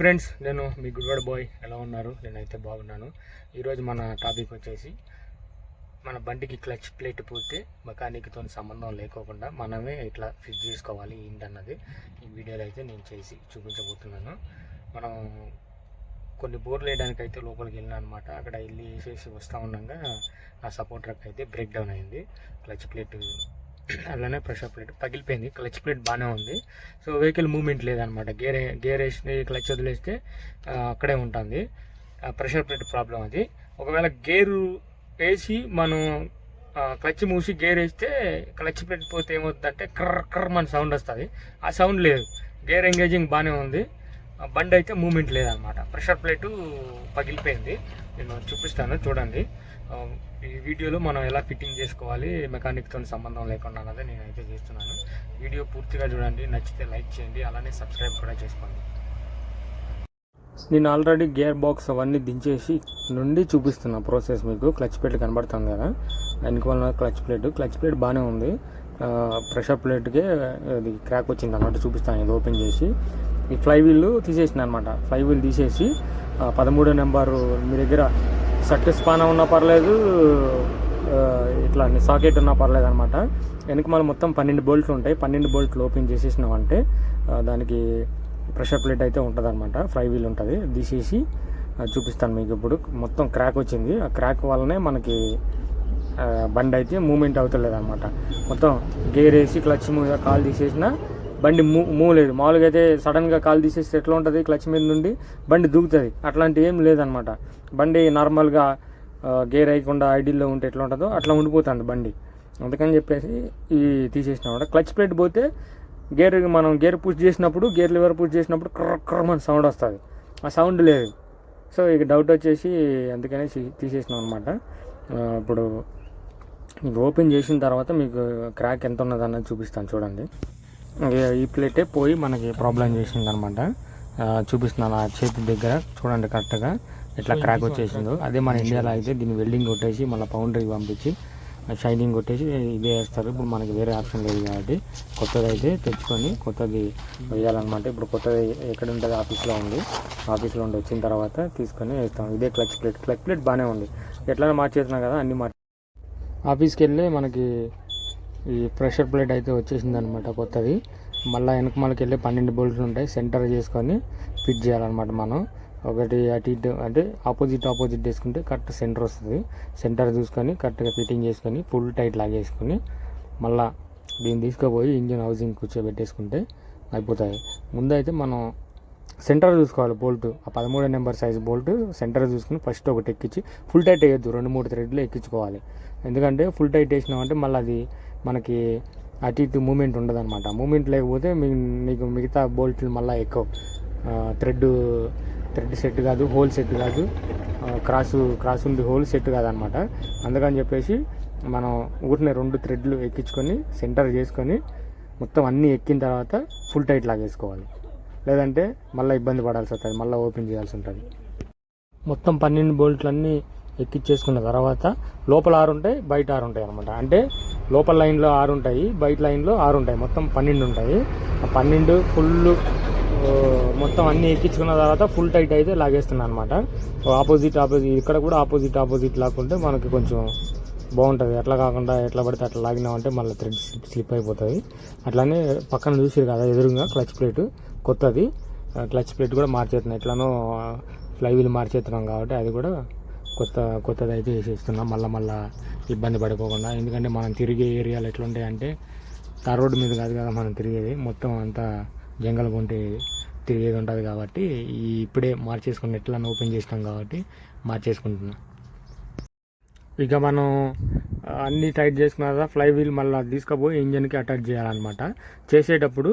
Friends నేను మీ Gudwada bye ఎలా ఉన్నారు? నేనైతే బాగున్నాను. ఈరోజు మన టాపిక్ వచ్చేసి మన బండికి క్లచ్ ప్లేట్ పోతే మెకానిక్తో సంబంధం లేకోకుండా మనమే ఇట్లా ఫిట్ చేసుకోవాలి ఏంటన్నది ఈ వీడియోలో అయితే నేను చేసి చూపించబోతున్నాను. మనం కొన్ని బోర్లు వేయడానికి అయితే లోపలికి వెళ్ళినా అనమాట అక్కడ వెళ్ళి వేసేసి వస్తూ ఉండగా ఆ సపోర్ట్ ట్రక్ అయితే బ్రేక్ డౌన్ అయింది. క్లచ్ ప్లేట్ అలానే ప్రెషర్ ప్లేట్ పగిలిపోయింది. క్లచ్ ప్లేట్ బాగానే ఉంది. సో వెహికల్ మూమెంట్ లేదనమాట. గేర్ గేర్ వేసి క్లచ్ వదిలేస్తే అక్కడే ఉంటుంది. ప్రెషర్ ప్లేట్ ప్రాబ్లం అది. ఒకవేళ గేరు వేసి మనం క్లచ్ మూసి గేర్ వేస్తే క్లచ్ ప్లేట్ పోతే ఏమవుతుందంటే కర్ర క్రర్ మన సౌండ్ వస్తుంది. ఆ సౌండ్ లేదు. గేర్ ఎంగేజింగ్ బాగానే ఉంది. బండి అయితే మూమెంట్ లేదనమాట. ప్రెషర్ ప్లేటు పగిలిపోయింది. నేను చూపిస్తాను. చూడండి. ఈ వీడియోలో మనం ఎలా ఫిట్టింగ్ చేసుకోవాలి మెకానిక్తో సంబంధం లేకుండా అన్నది నేనైతే చేస్తున్నాను. వీడియో పూర్తిగా చూడండి నచ్చితే లైక్ చేయండి అలానే సబ్స్క్రైబ్ కూడా చేసుకోండి. నేను ఆల్రెడీ గేర్ బాక్స్ అవన్నీ దించేసి నుండి చూపిస్తున్నా ప్రాసెస్ మీకు. క్లచ్ ప్లేట్ కనబడుతుంది కదా? వెనక వల్ల క్లచ్ ప్లేట్. క్లచ్ ప్లేట్ బాగానే ఉంది. ప్రెషర్ ప్లేట్కే అది క్రాక్ వచ్చింది అనమాట చూపిస్తాను ఇది ఓపెన్ చేసి. ఈ ఫ్లై వీల్ తీసేసిన అనమాట ఫ్లై వీల్ తీసేసి పదమూడో నెంబరు మీ దగ్గర సట్ స్పాన్ ఉన్నా పర్లేదు ఇట్లా సాకెట్ ఉన్నా పర్లేదు అనమాట వెనక మళ్ళీ మొత్తం పన్నెండు బోల్ట్లు ఉంటాయి. పన్నెండు బోల్ట్లు ఓపెన్ చేసేసినామంటే దానికి ప్రెషర్ ప్లేట్ అయితే ఉంటుంది అనమాట ఫ్రై వీల్ ఉంటుంది. తీసేసి చూపిస్తాను మీకు ఇప్పుడు. మొత్తం క్రాక్ వచ్చింది. ఆ క్రాక్ వల్లనే మనకి బండి అయితే మూమెంట్ అవుతలేదు అనమాట మొత్తం గేర్ వేసి క్లచ్ మీద కాల్ తీసేసిన బండి మూ మూవ్ లేదు మామూలుగా అయితే సడన్గా కాలు తీసేస్తే ఎట్లా ఉంటుంది? క్లచ్ మీద నుండి బండి దూకుతుంది. అట్లాంటి ఏం లేదనమాట బండి నార్మల్గా గేర్ అయ్యకుండా ఐడిల్లో ఉంటే ఎట్లా ఉంటుందో అట్లా ఉండిపోతుంది బండి. అందుకని చెప్పేసి ఈ తీసేసినామాట క్లచ్ ప్లేట్ పోతే గేర్ మనం గేర్ పుష్ చేసినప్పుడు గేర్ లివర్ పుష్ చేసినప్పుడు క్ర క్రమని సౌండ్ వస్తుంది. ఆ సౌండ్ లేదు. సో ఇక డౌట్ వచ్చేసి అందుకనే తీసేసినాం అనమాట ఇప్పుడు ఓపెన్ చేసిన తర్వాత మీకు క్రాక్ ఎంత ఉన్నదన్నది చూపిస్తాను చూడండి. ఈ ప్లేటే పోయి మనకి ప్రాబ్లం చేసింది అనమాట చూపిస్తున్నాను ఆ చేతి దగ్గర చూడండి కరెక్ట్గా ఎట్లా క్రాక్ వచ్చేసిందో. అదే మన ఇండియాలో అయితే దీన్ని వెల్డింగ్ కొట్టేసి మళ్ళీ పౌండరీకి పంపించి షైనింగ్ కొట్టేసి ఇదే వేస్తారు. ఇప్పుడు మనకి వేరే ఆప్షన్ లేదు కాబట్టి కొత్తది అయితే తెచ్చుకొని కొత్తది వేయాలన్నమాట. ఇప్పుడు కొత్తది ఎక్కడ ఉంటుంది? ఆఫీస్లో ఉంది. ఆఫీస్లో ఉండి వచ్చిన తర్వాత తీసుకొని వేస్తాం. ఇదే క్లచ్ ప్లేట్ క్లచ్ ప్లేట్ బాగానే ఉంది. ఎట్లా మార్చేస్తున్నాం కదా అన్ని మార్చి ఆఫీస్కి వెళ్ళి మనకి ఈ ప్రెషర్ ప్లేట్ అయితే వచ్చేసింది అనమాట కొత్తది. మళ్ళీ వెనక మనకి వెళ్ళి పన్నెండు బోల్ట్లు ఉంటాయి సెంటర్ చేసుకొని ఫిట్ చేయాలన్నమాట మనం. ఒకటి అటు ఇటు అంటే ఆపోజిట్ ఆపోజిట్ వేసుకుంటే కరెక్ట్ సెంటర్ వస్తుంది. సెంటర్ చూసుకొని కరెక్ట్గా ఫిట్టింగ్ చేసుకొని ఫుల్ టైట్ లాగేసుకొని మళ్ళీ దీన్ని తీసుకుపోయి ఇంజిన్ హౌసింగ్ కూర్చోబెట్టేసుకుంటే అయిపోతాయి. ముందైతే మనం సెంటర్ చూసుకోవాలి బోల్ట్. ఆ పదమూడు నెంబర్ సైజ్ బోల్ట్ సెంటర్ చూసుకుని ఫస్ట్ ఒకటి ఎక్కించి ఫుల్ టైట్ వేయద్దు రెండు మూడు థ్రెడ్లు ఎక్కించుకోవాలి. ఎందుకంటే ఫుల్ టైట్ వేసినామంటే మళ్ళీ అది మనకి అటు ఇటు మూమెంట్ ఉండదు అనమాట మూమెంట్ లేకపోతే మీ మీకు మిగతా బోల్ట్లు మళ్ళీ ఎక్కువ. థ్రెడ్ థ్రెడ్ సెట్ కాదు హోల్ సెట్ కాదు. క్రాసు క్రాస్ ఉంది హోల్ సెట్ కాదనమాట అందుకని చెప్పేసి మనం ఊరినే రెండు థ్రెడ్లు ఎక్కించుకొని సెంటర్ చేసుకొని మొత్తం అన్నీ ఎక్కిన తర్వాత ఫుల్ టైట్ లాగేసుకోవాలి లేదంటే మళ్ళీ ఇబ్బంది పడాల్సి వస్తుంది మళ్ళీ ఓపెన్ చేయాల్సి ఉంటుంది. మొత్తం పన్నెండు బోల్ట్లన్నీ ఎక్కించేసుకున్న తర్వాత లోపల ఆరు ఉంటాయి బయట ఆరు ఉంటాయి అనమాట అంటే లోపల లైన్లో ఆరు ఉంటాయి బయట లైన్లో ఆరు ఉంటాయి. మొత్తం పన్నెండు ఉంటాయి. ఆ పన్నెండు ఫుల్ మొత్తం అన్నీ ఎక్కించుకున్న తర్వాత ఫుల్ టైట్ అయితే లాగేస్తున్నాను అనమాట ఆపోజిట్ ఆపోజిట్ ఇక్కడ కూడా ఆపోజిట్ ఆపోజిట్ లాక్కుంటే మనకి కొంచెం బాగుంటుంది. ఎట్లా కాకుండా ఎట్లా పడితే అట్లా లాగినామంటే మళ్ళీ థ్రెడ్ స్లిప్ అయిపోతుంది. అట్లానే పక్కన చూసారు కదా ఎదురుగా క్లచ్ ప్లేట్ కొత్తది. క్లచ్ ప్లేట్ కూడా మార్చేస్తున్నాం ఎట్లానో ఫ్లై వీల్ మార్చేస్తున్నాం కాబట్టి అది కూడా కొత్త కొత్తది అయితే వేసేస్తున్నాం. మళ్ళీ మళ్ళీ ఇబ్బంది పడిపోకుండా. ఎందుకంటే మనం తిరిగే ఏరియాలు ఎట్లుంటాయంటే తార్ రోడ్డు మీద కాదు కదా మనం తిరిగేది. మొత్తం అంతా జంగల్ పొంటి తిరిగేది ఉంటుంది కాబట్టి ఈ ఇప్పుడే మార్చేసుకుని ఎట్లా ఓపెన్ చేసినాం కాబట్టి మార్చేసుకుంటున్నాం. ఇక మనం అన్నీ అన్ని టైట్ చేసుకున్న తర్వాత ఫ్లై వీల్ మళ్ళీ తీసుకుపోయి ఇంజన్కి అటాచ్ చేయాలన్నమాట. చేసేటప్పుడు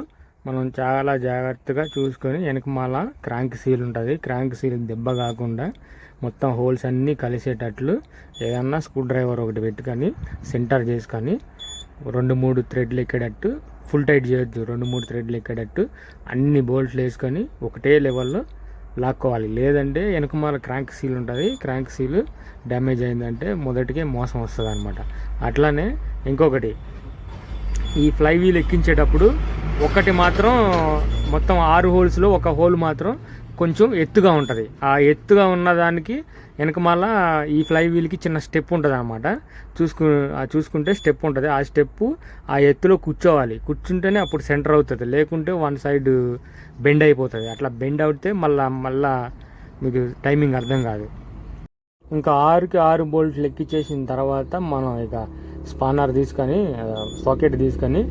మనం చాలా జాగ్రత్తగా చూసుకొని వెనక మళ్ళా క్రాంక్ సీల్ ఉంటుంది. క్రాంక్ సీల్ దెబ్బ కాకుండా మొత్తం హోల్స్ అన్నీ కలిసేటట్లు ఏదన్నా స్క్రూ డ్రైవర్ ఒకటి పెట్టుకొని సెంటర్ చేసుకొని రెండు మూడు థ్రెడ్లు ఎక్కేటట్టు ఫుల్ టైట్ చేయొద్దు రెండు మూడు థ్రెడ్లు ఎక్కేటట్టు అన్ని బోల్ట్లు వేసుకొని ఒకటే లెవెల్లో లాక్కోవాలి. లేదంటే వెనకమాల క్రాంక్ సీల్ ఉంటుంది. క్రాంక్ సీల్ డ్యామేజ్ అయిందంటే మొదటికే మోసం వస్తుంది అనమాట అట్లానే ఇంకొకటి ఈ ఫ్లై వీల్ ఎక్కించేటప్పుడు ఒకటి మాత్రం మొత్తం ఆరు హోల్స్లో ఒక హోల్ మాత్రం కొంచెం ఎత్తుగా ఉంటుంది. ఆ ఎత్తుగా ఉన్నదానికి వెనక మళ్ళా ఈ ఫ్లై వీల్కి చిన్న స్టెప్ ఉంటుంది అనమాట చూసుకు చూసుకుంటే స్టెప్ ఉంటుంది. ఆ స్టెప్ ఆ ఎత్తులో కూర్చోవాలి. కూర్చుంటేనే అప్పుడు సెంటర్ అవుతుంది. లేకుంటే వన్ సైడ్ బెండ్ అయిపోతుంది. అట్లా బెండ్ అవుతే మళ్ళా మళ్ళా మీకు టైమింగ్ అర్థం కాదు. ఇంకా ఆరుకి ఆరు బోల్ట్లు ఎక్కిచ్చేసిన తర్వాత మనం ఇక స్పానర్ తీసుకొని సాకెట్ తీసుకొని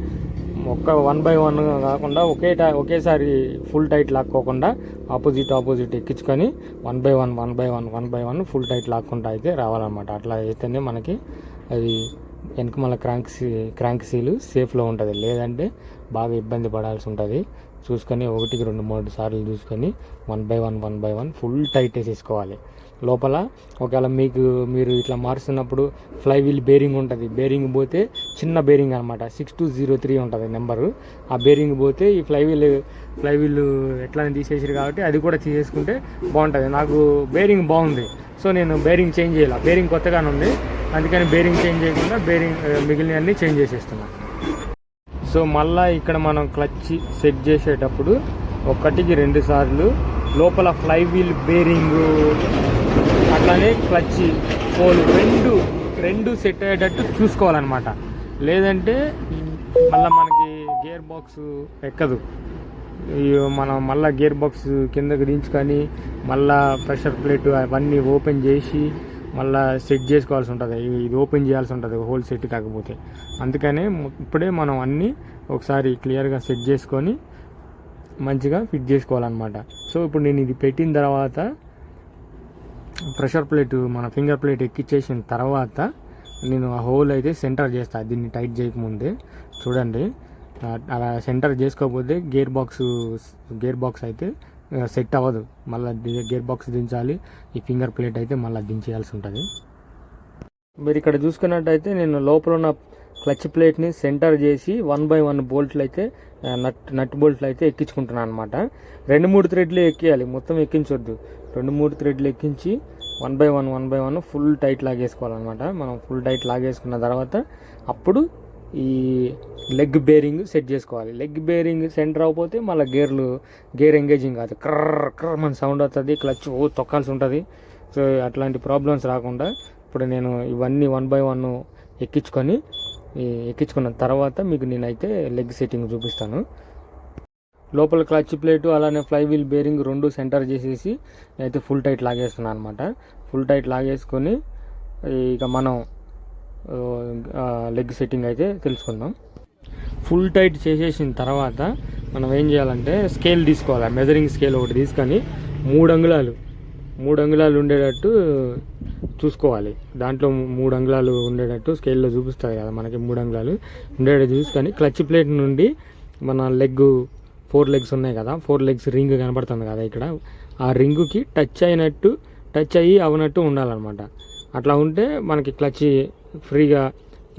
ఒక్క వన్ బై వన్ కాకుండా ఒకే టై ఒకేసారి ఫుల్ టైట్ లాక్కోకుండా ఆపోజిట్ ఆపోజిట్ ఎక్కించుకొని one by one one by one one by one full tight లాక్కుంటా అయితే రావాలన్నమాట. అట్లా అయితేనే మనకి అది వెనక మళ్ళీ క్రాంక్ సీ క్రాంక్ సీలు సేఫ్లో ఉంటుంది. లేదంటే బాగా ఇబ్బంది పడాల్సి ఉంటుంది. చూసుకొని ఒకటికి రెండు మూడు సార్లు చూసుకొని one by one one by one full tight వేసేసుకోవాలి. లోపల. ఒకవేళ మీకు మీరు ఇట్లా మారుస్తున్నప్పుడు ఫ్లై వీల్ బేరింగ్ ఉంటుంది. బేరింగ్ పోతే చిన్న బేరింగ్ అనమాట సిక్స్ టూ జీరో త్రీ ఉంటుంది నెంబరు. ఆ బేరింగ్ పోతే ఈ ఫ్లై వీల్ ఫ్లై వీల్ ఎట్లా తీసేసారు కాబట్టి అది కూడా తీసేసుకుంటే బాగుంటుంది. నాకు బేరింగ్ బాగుంది. సో నేను బేరింగ్ చేంజ్ చేయాలి. బేరింగ్ కొత్తగానే ఉంది. అందుకని బేరింగ్ చేంజ్ చేయకుండా బేరింగ్ మిగిలినవన్నీ చేంజ్ చేసేస్తున్నాను సో మళ్ళీ ఇక్కడ మనం క్లచ్ సెట్ చేసేటప్పుడు ఒకటికి రెండు సార్లు లోపల ఫ్లై వీల్ బేరింగ్ అట్లానే క్లచ్ పోలు రెండు రెండు సెట్ అయ్యేటట్టు చూసుకోవాలన్నమాట. లేదంటే మళ్ళీ మనకి గేర్ బాక్స్ ఎక్కదు. మనం మళ్ళీ గేర్ బాక్స్ కిందకు దించుకొని మళ్ళా ప్రెషర్ ప్లేట్ అవన్నీ ఓపెన్ చేసి మళ్ళీ సెట్ చేసుకోవాల్సి ఉంటుంది. ఇది ఓపెన్ చేయాల్సి ఉంటుంది హోల్ సెట్ కాకపోతే. అందుకనే ఇప్పుడే మనం అన్నీ ఒకసారి క్లియర్గా సెట్ చేసుకొని మంచిగా ఫిట్ చేసుకోవాలన్నమాట. సో ఇప్పుడు నేను ఇది పెట్టిన తర్వాత ప్రెషర్ ప్లేట్ మన ఫింగర్ ప్లేట్ ఎక్కిచ్చేసిన తర్వాత నేను ఆ హోల్ అయితే సెంటర్ చేస్తా. దీన్ని టైట్ చేయకముందే. చూడండి. అలా సెంటర్ చేసుకోకపోతే గేర్ బాక్స్ గేర్ బాక్స్ అయితే సెట్ అవ్వదు. మళ్ళీ గేర్ బాక్స్ దించాలి. ఈ ఫింగర్ ప్లేట్ అయితే మళ్ళీ దించేయాల్సి ఉంటుంది. మీరు ఇక్కడ చూసుకున్నట్టయితే నేను లోపల ఉన్న క్లచ్ ప్లేట్ని సెంటర్ చేసి వన్ బై వన్ బోల్ట్లు అయితే నట్ నట్ బోల్ట్లు అయితే ఎక్కించుకుంటున్నాను అనమాట రెండు మూడు థ్రెడ్లు ఎక్కియాలి. మొత్తం ఎక్కించొద్దు. రెండు మూడు థ్రెడ్లు ఎక్కించి one by one one by one full tight లాగేసుకోవాలన్నమాట. మనం ఫుల్ టైట్ లాగేసుకున్న తర్వాత అప్పుడు ఈ లెగ్ బేరింగ్ సెట్ చేసుకోవాలి. లెగ్ బేరింగ్ సెంటర్ అవ్వకపోతే మళ్ళీ గేర్లు గేర్ ఎంగేజింగ్ కాదు. క్రర్ క్రర్ మన సౌండ్ వస్తుంది క్లచ్ ఓ తొక్కాల్సి ఉంటుంది. సో అట్లాంటి ప్రాబ్లమ్స్ రాకుండా ఇప్పుడు నేను ఇవన్నీ వన్ బై వన్ ఎక్కించుకొని ఎక్కించుకున్న తర్వాత మీకు నేనైతే లెగ్ సెట్టింగ్ చూపిస్తాను. లోపల క్లచ్ ప్లేటు అలానే ఫ్లై వీల్ బేరింగ్ రెండు సెంటర్ చేసేసి నేనైతే ఫుల్ టైట్ లాగేస్తున్నాను అనమాట ఫుల్ టైట్ లాగేసుకొని ఇక మనం లెగ్ సెట్టింగ్ అయితే తెలుసుకుందాం. ఫుల్ టైట్ చేసేసిన తర్వాత మనం ఏం చేయాలంటే స్కేల్ తీసుకోవాలి. మెజరింగ్ స్కేల్ ఒకటి తీసుకొని మూడు అంగుళాలు మూడు అంగుళాలు ఉండేటట్టు చూసుకోవాలి. దాంట్లో మూడు అంగుళాలు ఉండేటట్టు స్కేల్లో చూపిస్తుంది కదా మనకి మూడు అంగుళాలు. ఉండేటట్టు చూసుకొని క్లచ్ ప్లేట్ నుండి మన లెగ్ ఫోర్ లెగ్స్ ఉన్నాయి కదా ఫోర్ లెగ్స్ రింగ్ కనబడుతుంది కదా ఇక్కడ. ఆ రింగుకి టచ్ అయినట్టు టచ్ అయ్యి అవనట్టు ఉండాలన్నమాట. అట్లా ఉంటే మనకి క్లచ్ ఫ్రీగా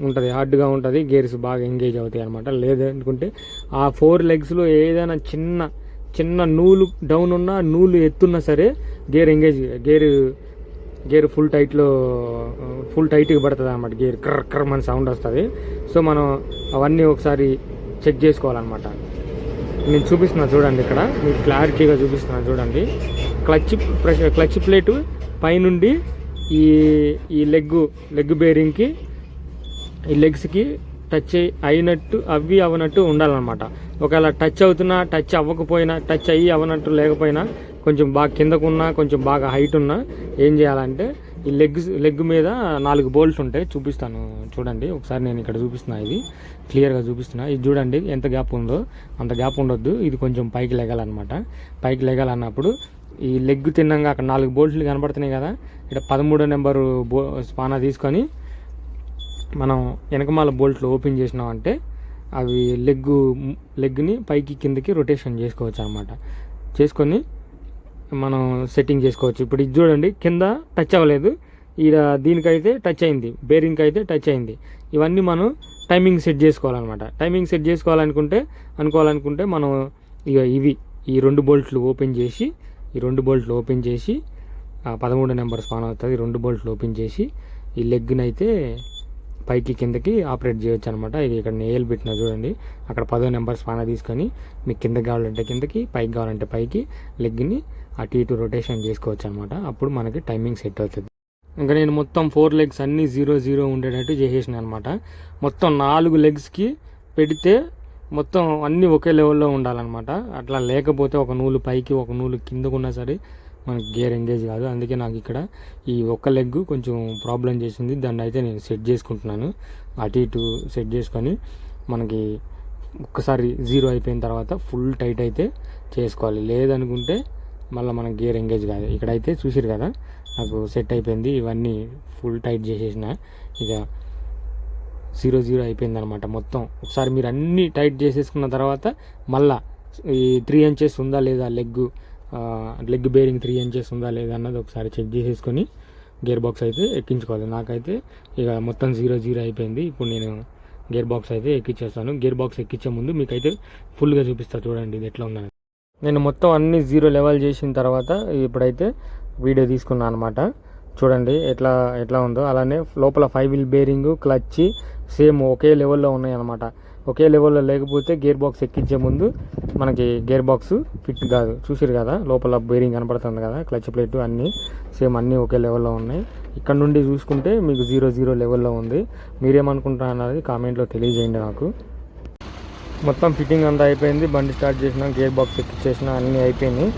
ఉంటుంది హార్డ్గా ఉంటుంది గేర్స్ బాగా ఎంగేజ్ అవుతాయి అనమాట లేదనుకుంటే ఆ ఫోర్ లెగ్స్లో ఏదైనా చిన్న చిన్న నూలు డౌన్ ఉన్నా నూలు ఎత్తున్నా సరే gear engage gear gear full టైట్లో full టైట్గా పడుతుంది అనమాట గేర్. కర్ కర్ర మన సౌండ్ వస్తుంది. సో మనం అవన్నీ ఒకసారి చెక్ చేసుకోవాలన్నమాట. నేను చూపిస్తున్నా చూడండి ఇక్కడ. మీకు క్లారిటీగా చూపిస్తున్నా చూడండి. క్లచ్ ప్రెషర్ క్లచ్ ప్లేటు పైనుండి ఈ ఈ లెగ్ లెగ్ బేరింగ్కి ఈ లెగ్స్కి టచ్ అయినట్టు అవి అవనట్టు ఉండాలన్నమాట. ఒకవేళ టచ్ అవుతున్నా టచ్ అవ్వకపోయినా టచ్ అయ్యి అవనట్టు లేకపోయినా కొంచెం బాగా కిందకున్నా కొంచెం బాగా హైట్ ఉన్నా ఏం చేయాలంటే ఈ లెగ్ లెగ్ మీద నాలుగు బోల్ట్స్ ఉంటాయి. చూపిస్తాను. చూడండి. ఒకసారి నేను ఇక్కడ చూపిస్తున్నా ఇది. క్లియర్గా చూపిస్తున్నా. ఇది చూడండి ఎంత గ్యాప్ ఉందో. అంత గ్యాప్ ఉండొద్దు. ఇది కొంచెం పైకి లెగాలన్నమాట. పైకి లెగాలన్నప్పుడు ఈ లెగ్ తిన్నాక అక్కడ నాలుగు బోల్ట్లు కనబడుతున్నాయి కదా. ఇక్కడ పదమూడో నెంబరు బో స్పానా తీసుకొని మనం వెనకమాల బోల్ట్లు ఓపెన్ చేసినామంటే అవి లెగ్ లెగ్ని పైకి కిందకి రొటేషన్ చేసుకోవచ్చు అనమాట చేసుకొని మనం సెట్టింగ్ చేసుకోవచ్చు. ఇప్పుడు ఇది చూడండి కింద టచ్ అవ్వలేదు. ఈడ దీనికైతే టచ్ అయింది. బేరింగ్కి అయితే టచ్ అయింది. ఇవన్నీ మనం టైమింగ్ సెట్ చేసుకోవాలన్నమాట. టైమింగ్ సెట్ చేసుకోవాలనుకుంటే అనుకోవాలనుకుంటే మనం ఇక ఇవి ఈ రెండు బోల్ట్లు ఓపెన్ చేసి ఈ రెండు బోల్ట్లు ఓపెన్ చేసి పదమూడు నెంబర్ స్పాన్ అవుతుంది రెండు బోల్ట్లు ఓపెన్ చేసి ఈ లెగ్ని అయితే పైకి కిందకి ఆపరేట్ చేయొచ్చు అనమాట ఇది ఇక్కడ నేయలు పెట్టిన చూడండి. అక్కడ పదో నెంబర్ స్పాన తీసుకొని మీకు కిందకి కావాలంటే కిందకి పైకి కావాలంటే పైకి లెగ్ని అటు ఇటు రొటేషన్ చేసుకోవచ్చు అనమాట అప్పుడు మనకి టైమింగ్ సెట్ అవుతుంది. ఇంకా నేను మొత్తం ఫోర్ లెగ్స్ అన్నీ జీరో జీరో ఉండేటట్టు చేసేసిన అనమాట మొత్తం నాలుగు లెగ్స్కి పెడితే మొత్తం అన్నీ ఒకే లెవెల్లో ఉండాలన్నమాట. అట్లా లేకపోతే ఒక నూలు పైకి ఒక నూలు కిందకున్నా సరే మనకి గేర్ ఎంగేజ్ కాదు. అందుకే నాకు ఇక్కడ ఈ ఒక్క లెగ్ కొంచెం ప్రాబ్లం చేసింది. దాన్ని అయితే నేను సెట్ చేసుకుంటున్నాను. అటు ఇటు సెట్ చేసుకొని మనకి ఒక్కసారి జీరో అయిపోయిన తర్వాత ఫుల్ టైట్ అయితే చేసుకోవాలి. లేదనుకుంటే మళ్ళీ మనకి గేర్ ఎంగేజ్ కాదు. ఇక్కడైతే చూసిరు కదా నాకు సెట్ అయిపోయింది. ఇవన్నీ ఫుల్ టైట్ చేసేసిన. ఇక జీరో జీరో అయిపోయింది అనమాట మొత్తం. ఒకసారి మీరు అన్నీ టైట్ చేసేసుకున్న తర్వాత మళ్ళా ఈ త్రీ ఇంచెస్ ఉందా లేదా leg leg bearing three inches ఉందా లేదా అన్నది ఒకసారి చెక్ చేసేసుకొని గేర్ బాక్స్ అయితే ఎక్కించుకోవాలి. నాకైతే ఇక మొత్తం జీరో జీరో అయిపోయింది. ఇప్పుడు నేను గేర్ బాక్స్ అయితే ఎక్కించేస్తాను గేర్ బాక్స్ ఎక్కించే ముందు మీకైతే ఫుల్గా చూపిస్తా చూడండి ఇది ఎట్లా ఉందని నేను మొత్తం అన్ని జీరో లెవెల్ చేసిన తర్వాత ఇప్పుడైతే వీడియో తీసుకున్నాను అనమాట చూడండి ఎట్లా ఎట్లా ఉందో. అలానే లోపల five wheel bearing clutch same ఒకే లెవెల్లో ఉన్నాయి అనమాట ఒకే లెవెల్లో లేకపోతే గేర్ బాక్స్ ఎక్కించే ముందు మనకి గేర్ బాక్స్ ఫిట్ కాదు. చూసారు కదా? లోపల బేరింగ్ కనపడుతుంది కదా? క్లచ్ ప్లేట్ అన్నీ సేమ్ అన్నీ ఒకే లెవెల్లో ఉన్నాయి. ఇక్కడ నుండి చూసుకుంటే మీకు జీరో జీరో లెవెల్లో ఉంది. మీరేమనుకుంటారు అన్నది కామెంట్లో తెలియజేయండి నాకు. మొత్తం ఫిట్టింగ్ అంతా అయిపోయింది. బండి స్టార్ట్ చేసిన గేర్ బాక్స్ ఎక్కిచ్చేసిన అన్నీ అయిపోయినాయి.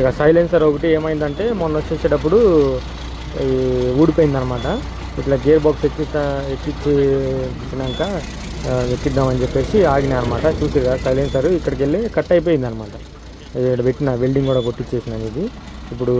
ఇక సైలెన్సర్ ఒకటి ఏమైందంటే మొన్న వచ్చేసేటప్పుడు ఊడిపోయిందనమాట ఊడిపోయింది అనమాట ఇట్లా గేర్ బాక్స్ ఎక్కిస్తా ఎక్కించినాక ఎక్కిద్దామని చెప్పేసి ఆగినా అనమాట చూసి కదా సైలెన్సర్ ఇక్కడికి వెళ్ళి కట్ అయిపోయింది అనమాట ఇక్కడ పెట్టిన వెల్డింగ్ కూడా కొట్టించేసిన ఇది ఇప్పుడు